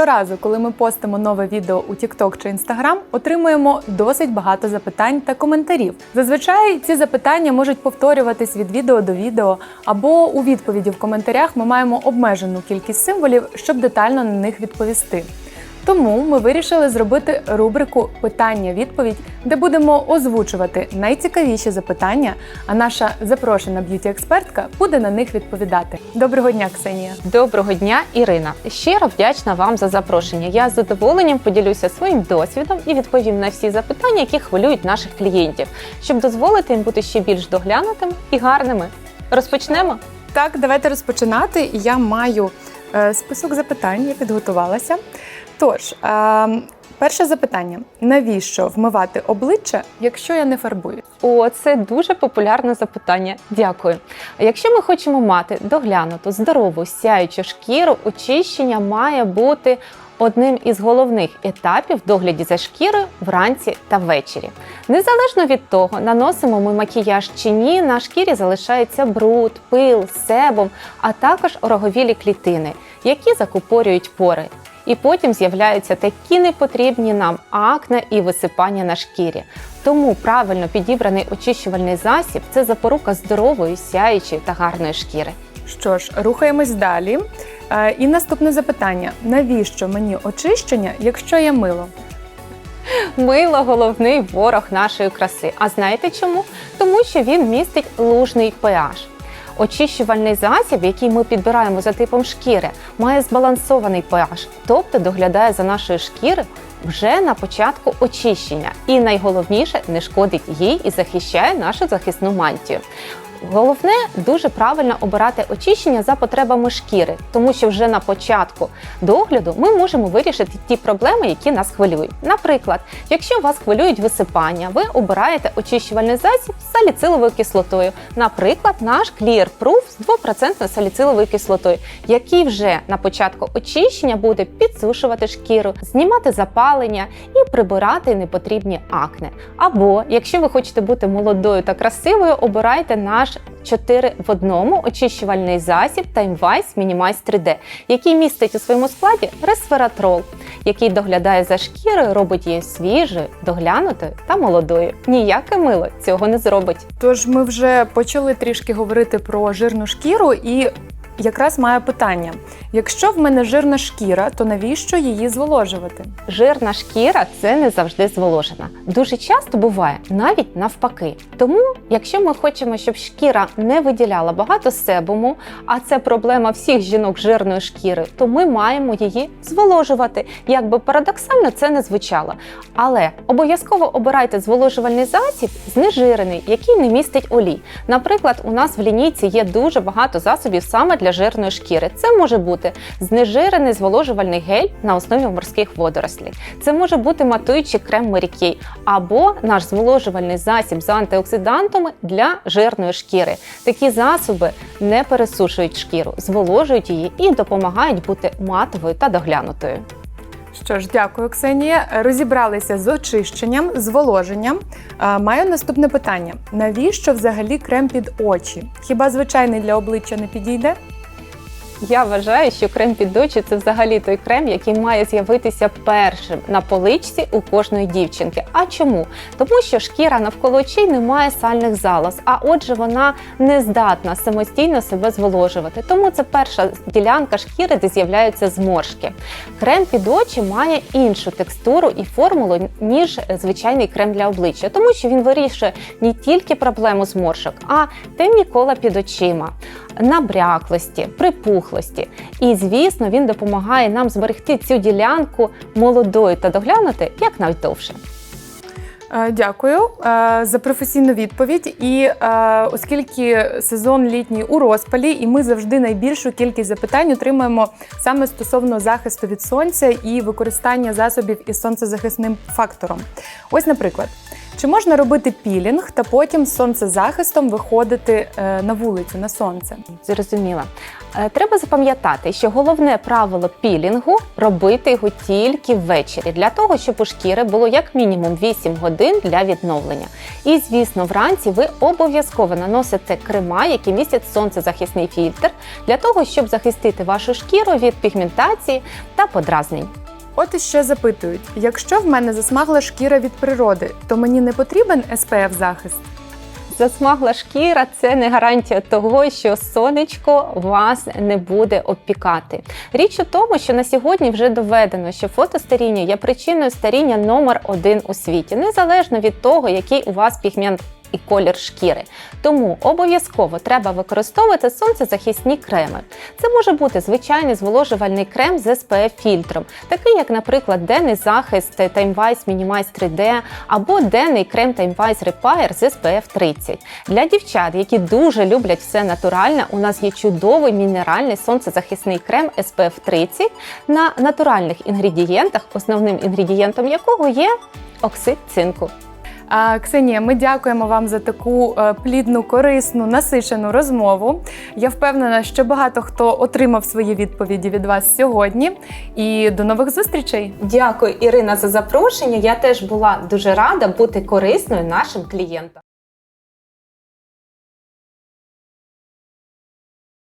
Щоразу, коли ми постимо нове відео у TikTok чи Instagram, отримуємо досить багато запитань та коментарів. Зазвичай ці запитання можуть повторюватись від відео до відео, або у відповіді в коментарях ми маємо обмежену кількість символів, щоб детально на них відповісти. Тому ми вирішили зробити рубрику Питання-відповідь, де будемо озвучувати найцікавіші запитання, а наша запрошена б'юті-експертка буде на них відповідати. Доброго дня, Ксенія! Доброго дня, Ірина. Щиро вдячна вам за запрошення. Я з задоволенням поділюся своїм досвідом і відповім на всі запитання, які хвилюють наших клієнтів, щоб дозволити їм бути ще більш доглянутими і гарними. Розпочнемо. Так, давайте розпочинати. Я маю список запитань, я підготувалася. Тож, е, перше запитання: навіщо вмивати обличчя, якщо я не фарбую? О, це дуже популярне запитання. Дякую. Якщо ми хочемо мати доглянуту, здорову, сяючу шкіру, очищення має бути одним із головних етапів догляді за шкірою вранці та ввечері. Незалежно від того, наносимо ми макіяж чи ні, на шкірі залишається бруд, пил, себум, а також ороговілі клітини, які закупорюють пори. І потім з'являються такі непотрібні нам акне і висипання на шкірі. Тому правильно підібраний очищувальний засіб це запорука здорової, сяючої та гарної шкіри. Що ж, рухаємось далі. Е, і наступне запитання: навіщо мені очищення, якщо я мило? Мило головний ворог нашої краси. А знаєте чому? Тому що він містить лужний pH. Очищувальний засіб, який ми підбираємо за типом шкіри, має збалансований pH, тобто доглядає за нашою шкірою вже на початку очищення. І найголовніше не шкодить їй і захищає нашу захисну мантію. Головне дуже правильно обирати очищення за потребами шкіри, тому що вже на початку догляду ми можемо вирішити ті проблеми, які нас хвилюють. Наприклад, якщо вас хвилюють висипання, ви обираєте очищувальний засіб з саліциловою кислотою, наприклад, наш Clear Proof з 2% саліциловою кислотою, який вже на початку очищення буде підсушувати шкіру, знімати запалення і прибирати непотрібні акне. Або якщо ви хочете бути молодою та красивою, обирайте наш 4 в одному очищувальний засіб TimeWise Minimize 3D, який містить у своєму складі ресвератрол, який доглядає за шкірою, робить її свіжою, доглянутою та молодою. Ніяке мило цього не зробить. Тож ми вже почали трішки говорити про жирну шкіру, і якраз маю питання: якщо в мене жирна шкіра, то навіщо її зволожувати? Жирна шкіра це не завжди зволожена. Дуже часто буває навіть навпаки. Тому, якщо ми хочемо, щоб шкіра не виділяла багато себуму, а це проблема всіх жінок з жирною шкіри, то ми маємо її зволожувати. Як би парадоксально це не звучало. Але обов'язково обирайте зволожувальний засіб знежирений, який не містить олій. Наприклад, у нас в лінійці є дуже багато засобів саме для жирної шкіри. Це може бути знежирений зволожувальний гель на основі морських водорослей. Це може бути матуючий крем Mary або наш зволожувальний засіб з антиоксидантами для жирної шкіри. Такі засоби не пересушують шкіру, зволожують її і допомагають бути матовою та доглянутою. Що ж, дякую, Ксенія. Розібралися з очищенням, зволоженням. Е, Маю наступне питання: навіщо взагалі крем під очі? Хіба звичайний для обличчя не підійде? Я вважаю, що крем під очі це взагалі той крем, який має з'явитися першим на поличці у кожної дівчинки. А чому? Тому що шкіра навколо очей не має сальних залоз, а отже, вона не здатна самостійно себе зволожувати. Тому це перша ділянка шкіри, де з'являються зморшки. Крем під очі має іншу текстуру і формулу, ніж звичайний крем для обличчя, тому що він вирішує не тільки проблему зморшок, а темні кола під очима, набряклості, припухлості. І, звісно, він допомагає нам зберегти цю ділянку молодою та доглянути як навіть Е, Дякую е, за професійну відповідь. І е, оскільки сезон літній у розпалі, і ми завжди найбільшу кількість запитань отримуємо саме стосовно захисту від сонця і використання засобів із сонцезахисним фактором. Ось, наприклад, чи можна робити пілінг та потім сонцезахистом виходити е, на вулицю на сонце? Зрозуміла. Е, Треба запам'ятати, що головне правило пілінгу робити його тільки ввечері, для того, щоб у шкіри було як мінімум 8 годин для відновлення. І звісно, вранці ви обов'язково наносите крема, які містять сонцезахисний фільтр, для того, щоб захистити вашу шкіру від пігментації та подразнень. От іще запитують: якщо в мене засмагла шкіра від природи, то мені не потрібен SPF захист? Засмагла шкіра це не гарантія того, що сонечко вас не буде обпікати. Річ у тому, що на сьогодні вже доведено, що фотостаріння є причиною старіння номер один у світі, незалежно від того, який у вас пігмент. І колір шкіри. Тому обов'язково треба використовувати сонцезахисні креми. Це може бути звичайний зволожувальний крем з SPF фільтром, такий як, наприклад, денний захист Time Wise Minimize 3D або денний крем Time Wise Repair з SPF 30. Для дівчат, які дуже люблять все натуральне, у нас є чудовий мінеральний сонцезахисний крем SPF 30 на натуральних інгредієнтах, основним інгредієнтом якого є оксид цинку. Ксенія, ми дякуємо вам за таку е, плідну, корисну, насичену розмову. Я впевнена, що багато хто отримав свої відповіді від вас сьогодні. І до нових зустрічей! Дякую, Ірина, за запрошення. Я теж була дуже рада бути корисною нашим клієнтам.